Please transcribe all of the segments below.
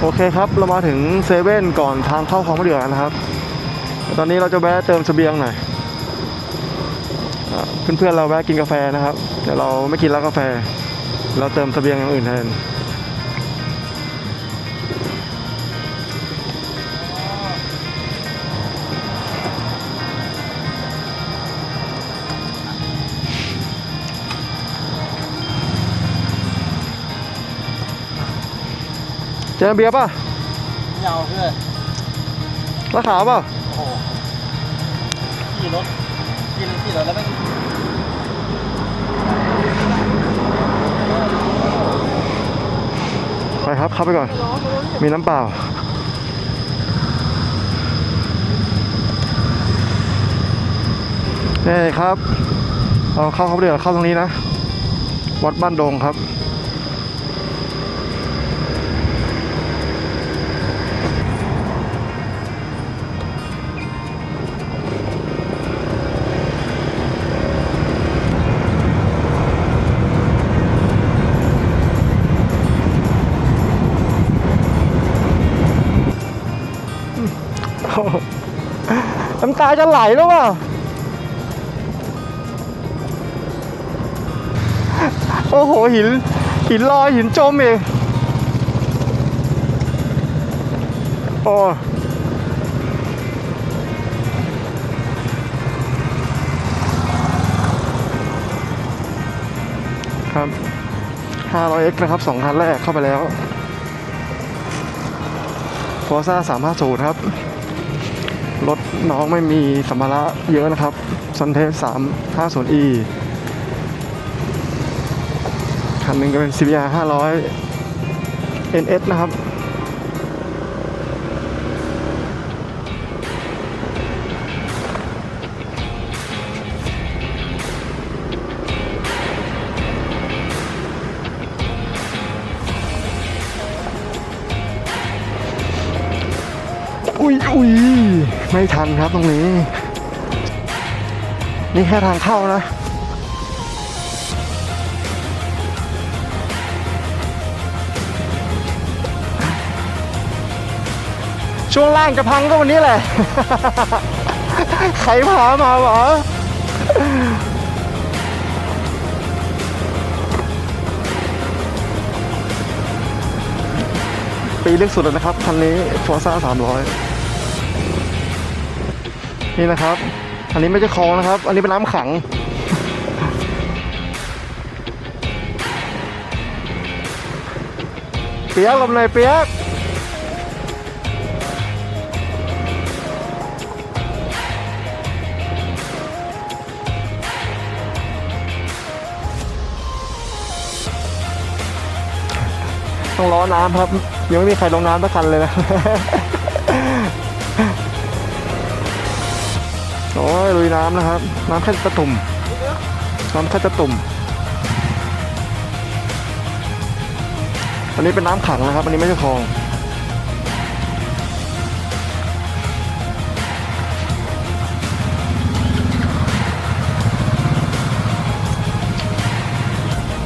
โอเคครับเรามาถึงเซเว่นก่อนทางเข้าของมะเดือนนะครับ ตอนนี้เราจะแวะเติมเสบียงหน่อยเพื่อนๆเราแวะกินกาแฟนะครับ แต่เราไม่กินแล้วกาแฟ เราเติมเสบียงอย่างอื่นแทน เจอเบียร์ป่ะไม่เอาเพื่อนราขาวป่ะโอ้โหขี่รถกินขี่รถแล้วไม่ไปครับเข้าไปก่อน มีน้ำเปล่า นี่ครับ เราเข้าเขาเดี๋ยวเข้าตรงนี้นะ วัดบ้านดงครับำตาจะไหลแล้วว่ะโอ้โหหินหินลอยหินจมเองโอ้ครับ 500x นะครับสองคันแรกเข้าไปแล้ว f o r z a 350 ครับ รถน้องไม่มีสัมภาระเยอะนะครับซันเทส 350e คันหนึ่งก็เป็น CBR 500 NS นะครับ อุ้ยอุ้ย ไม่ทันครับตรงนี้ นี่แค่ทางเข้านะช่วงล่างจะพังก็วันนี้แหละ ใครพามาวะปีเลึกสุดแล้วนะครับ คันนี้ฟอร์ซ่า300 นี่นะครับ อันนี้ไม่ใช่คลองนะครับ อันนี้เป็นน้ำขัง เปียกลมหน่อยเปียกต้องล้อน้ำครับ ยังไม่มีใครลงน้ำสักคันเลยนะ โอ้ยลุยน้ำนะครับ น้ำแค่ตะตุ่มน้ำแค่ตะตุ่มอันนี้เป็นน้ำขังนะครับ อันนี้ไม่ใช่คลอง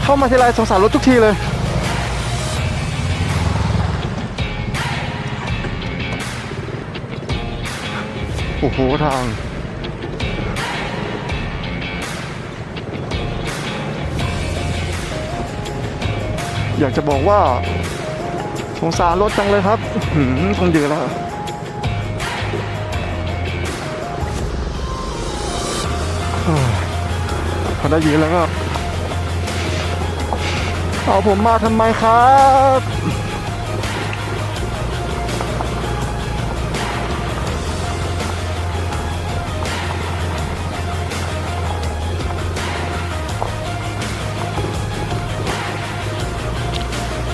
เข้ามาทีไรสงสารรถทุกทีเลย โอ้โห ทาง อยากจะบอกว่าสงสารรถจังเลยครับหืมต้องยืนแล้วพอได้ยืนแล้วก็เอาผมมาทำไมครับ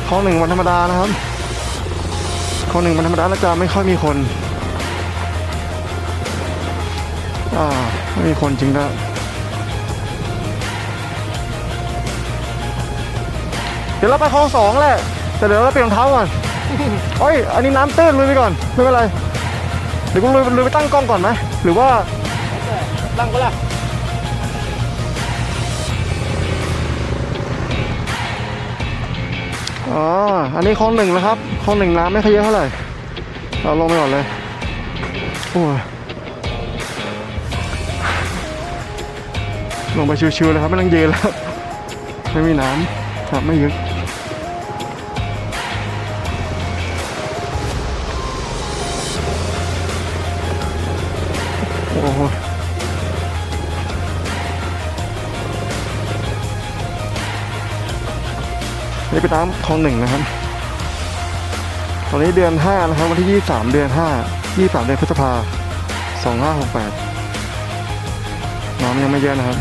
ข้อหนึ่งวันธรรมดานะครับข้อหนึ่งวันธรรมดาแล้วจะไม่ค่อยมีคนอ่าไม่มีคนจริงด้วยเดี๋ยวเราไปคลองสองแหละแต่เดี๋ยวเราเปลี่ยนรองเท้าก่อนโอ้ยอันนี้น้ำตื้นลุยไปก่อนไม่เป็นไรเดี๋ยวกูลุยลุยไปตั้งกล้องก่อนไหมหรือว่าตั้งก็ล่ะ อ๋อ อันนี้คลองหนึ่งนะครับคลองหนึ่งน้ำไม่ค่อยเยอะเท่าไหร่ เราลงไปก่อนเลย โอ้ยลงไปชิวๆเลยครับไม่ต้องยืนแล้ว ไม่มีน้ำครับไม่ยึดโนี่เป็นน้ำคลองหนึ่งนะครับ ตอนนี้เดือนห้านะครับ วันที่ยี่สามเดือนห้ายี่สามเดือนพฤษภาสองห้าหกแปดน้ำยังไม่เยอะนะครับ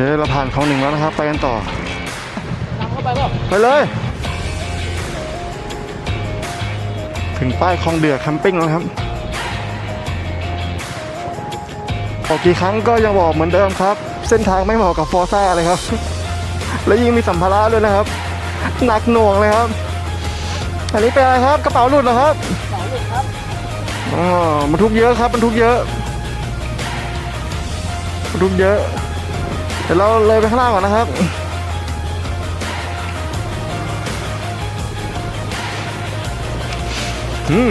เคเราผ่านคลองหนึ่งแล้วนะครับ ไปกันต่อนำเข้าไปเปล่าไปเลย ถึงป้ายคลองเดือแคมปิ้งแล้วครับออกกี่ครั้งก็ยังบอกเหมือนเดิมครับ เส้นทางไม่เหมาะกับฟอร์ซ่าเลยครับ และยิ่งมีสัมภาระด้วยนะครับ หนักหน่วงเลยครับ อันนี้เป็นอะไรครับ กระเป๋าหลุดเหรอครับเสาหลุดครับอ๋อมันทุกเยอะครับมันทุกเยอะมันทุกเยอะ ดี๋ยวเราเลยไปข้างล่างก่อนนะครับ อืม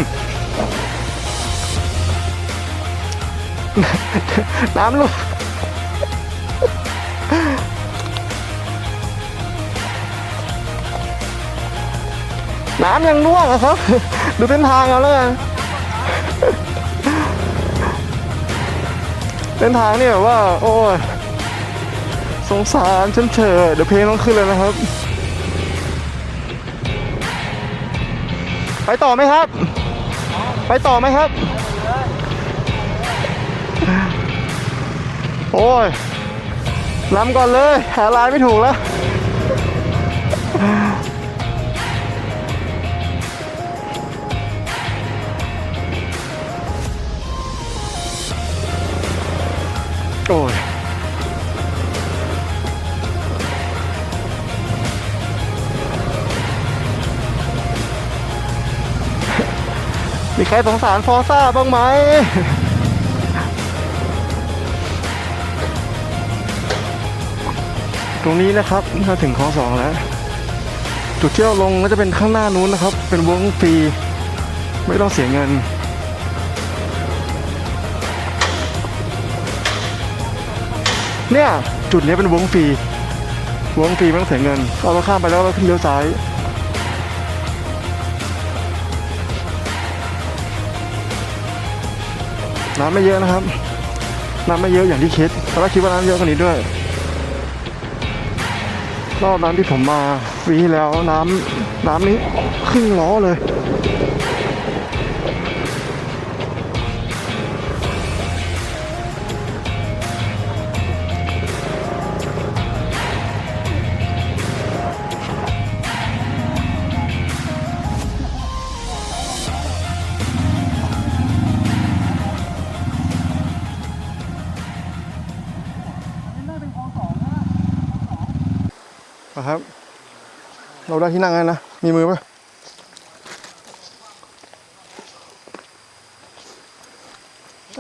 น้ำลูกน้ำยังร่วงอะครับ ดูเส้นทางเอาแล้วกันเส้นทางนี่แบบว่า โอ้ย สงสารฉันเฉยเดี๋ยวเพลงต้องขึ้นเลยนะครับ ไปต่อไหมครับ ไปต่อไหมครับ โอ้ยล้ำก่อนเลย หาลายไม่ถูกแล้วโอ้ย มีใครสงสารฟอซ่าบ้างไหมตรงนี้นะครับมาถึงคลองสองแล้ว จุดเที่เราลงก็จะเป็นข้างหน้านู้นนะครับ เป็นวงฟรีไม่ต้องเสียเงิน เนี่ย จุดนี้เป็นวงฟรีวงฟรีไม่ต้องเสียเงินเอาเราข้ามไปแล้วเราขึ้นเลี้ยวซ้าย น้ำไม่เยอะนะครับ น้ำไม่เยอะอย่างที่คิดตอนแรกคิดว่าน้ำเยอะกว่านี้ด้วย รอบนั้นที่ผมมาวีแล้วน้ำน้ำนี้ครึ่งล้อเลย เราได้ที่นั่งแล้วนะ มีมือปะ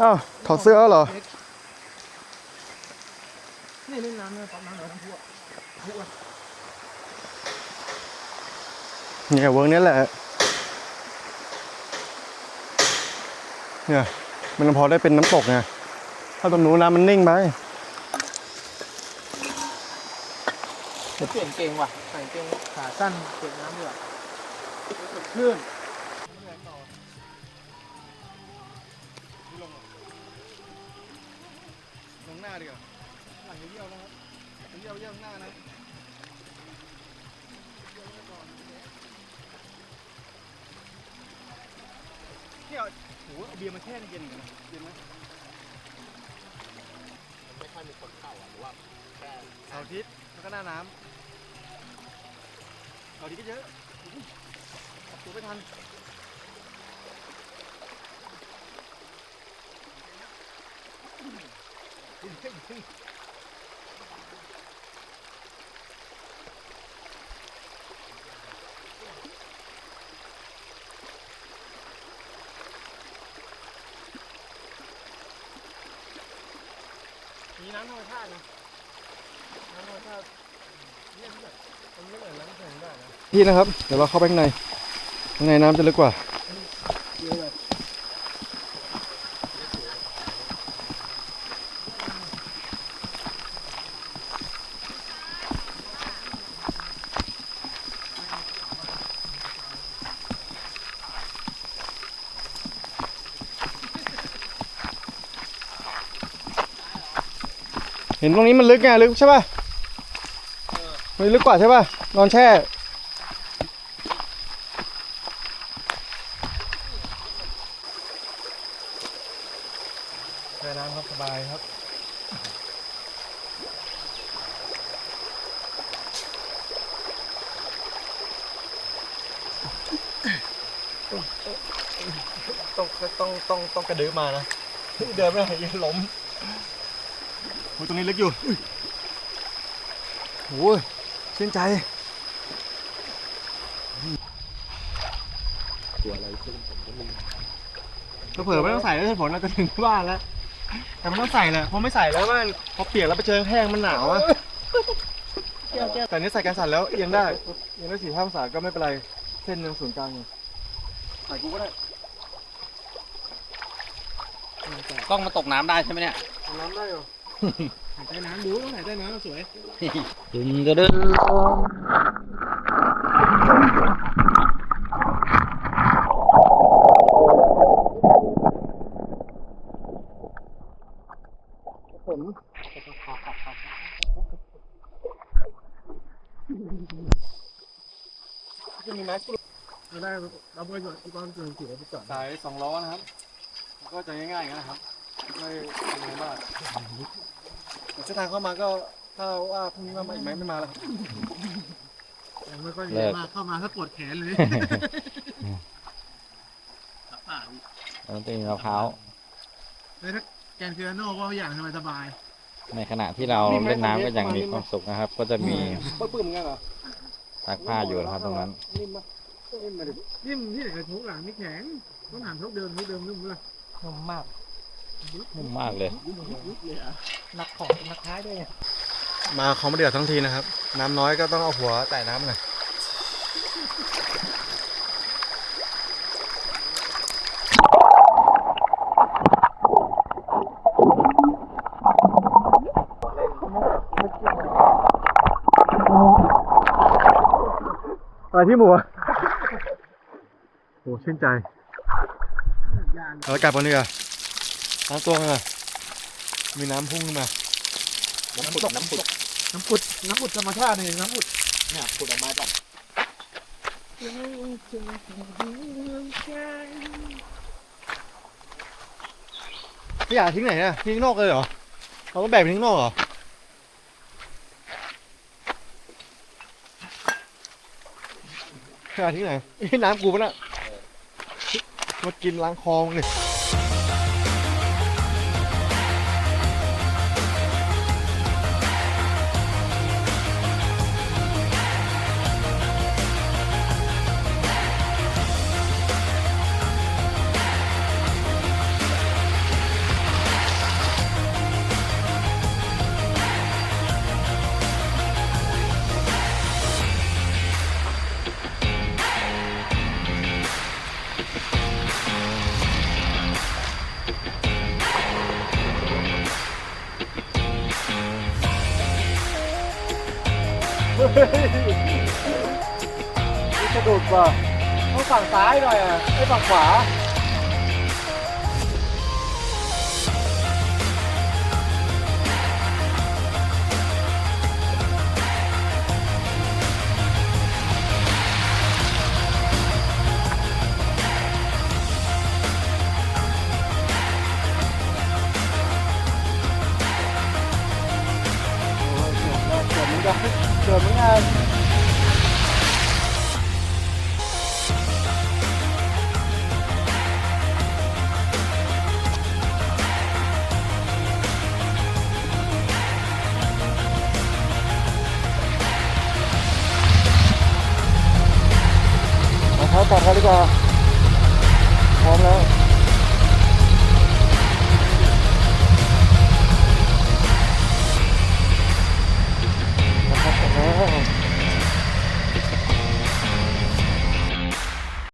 อ้าวถอดเสื้อแล้วเหรอนี่เล่นน้ำเนี่ยปั๊มน้ำเหนือทั้งทั่วเนี่ยเวิร์กนี้แหละ เนี่ย มันพอได้เป็นน้ำตกไง ถ้าตรงนู้นน้ำมันนิ่งไป เปลี่ยนเกงว่ะใส่เกงขาสั้นเปียกน้ำดีกว่าสดชื่นลงหน้าดีกว่าหลังเยี่ยวนะครับเยี่ยวเยี่ยวหน้านะเนี่ยโหเอาเบียร์มาแช่ในเย็นกันนะเย็นไหมไม่ค่อยมีคนเข้าอะหรือว่าเสาร์อาทิตย์ แล้วก็หน้าน้ำเสาร์อาทิตย์ก็เยอะอุ๊ยออกตัวไม่ทันมีน้ำธรรมชาตินะ พี่นะครับ เดี๋ยวเราเข้าไปข้างในข้างในน้ำจะลึกกว่า เห็นตรงนี้มันลึกไงลึกใช่ป่ะ มันลึกกว่าใช่ป่ะ นอนแช่ แช่น้ำครับ สบายครับ ต้องต้องต้องต้องกระดื้อมานะ เดินไม่ได้ยังล้มโอ้ยตรงนี้ลึกอยู่โอ้ย ชื่นใจ ตัวอะไรซึ่งผมก็ไมีเผื่อๆไม่ต้องใส่แล้วฝนเราจะถึงบ้านแล้ว แต่มันต้องใส่แหละเพราะไม่ใส่แล้วมันพอเปียกแล้วไปเจอแห้งมันหนาวอะแต่นี่ใส่กันสั่นแล้วเอียงได้เอียงได้สี่ห้าองศาก็ไม่เป็นไร เส้นยังศูนย์กลางอยู่ใส่กูก็ได้กล้องมาตกน้ำได้ใช่ไหมเนี่ย ทำน้ำได้เหรอ ถ่ายใต้น้ำดูต้องถ่ายใต้น้ำสวยดึงจะดึงจะมีแม็กซ์ไม่ได้เราไปก่อนตอนเกิดเสียไปก่อนสายสองล้อนะครับ ก็จะง่ายๆอย่างนั้นนะครับ ไม่เป็นไรมากแต่ เส้นทางเข้ามาก็ถ้าว่าพรุ่งนี้มาใหม่ไหมไม่มาแล้วยังไม่ค่อยมีมากเข้ามาถ้าปวดแขนเลยต้องตีมะพร้าวแล้วถ้าแกนเฟียโน่ก็อย่างสบายสบายในขณะที่เราเล่นน้ำก็อย่างมีความสุขนะครับ ก็จะมีปื้มปื้มๆงั้นเหรอซักผ้าอยู่นะครับตรงนั้นนิ่มปะนิ่มมาดินิ่มที่ไหนกระทุกหลังนี่แข็งต้องถามทุกเดิมทุกเดิมนุ่มเลยนุ่มมาก นุ่มมากเลย นักของนักท้ายด้วยมาคอมเดือดทั้งทีนะครับ น้ำน้อยก็ต้องเอาหัวแตะน้ำหน่อยอะไรที่หมูอะโอ้ชื่นใจเรากลับกันดีกว่า ล้างตัวกันก่อนมีน้ำพุ่งขึ้นมาน้ำผุดน้ำผุดน้ำปุดน้ำปุดธรรมชาตินี่น้ำปุดเนี่ยผุดออกมาจากขยะทิ้งไหนเนี่ยทิ้งข้างนอกเลยเหรอเราต้องแบกไปทิ้งข้างนอกเหรอขยะทิ้งไหนเอ้ยน้ำกูปะน่ะมากินล้างคอมึงเลย ฝั่งซ้ายหน่อยอะไอ้ฝั่งขวา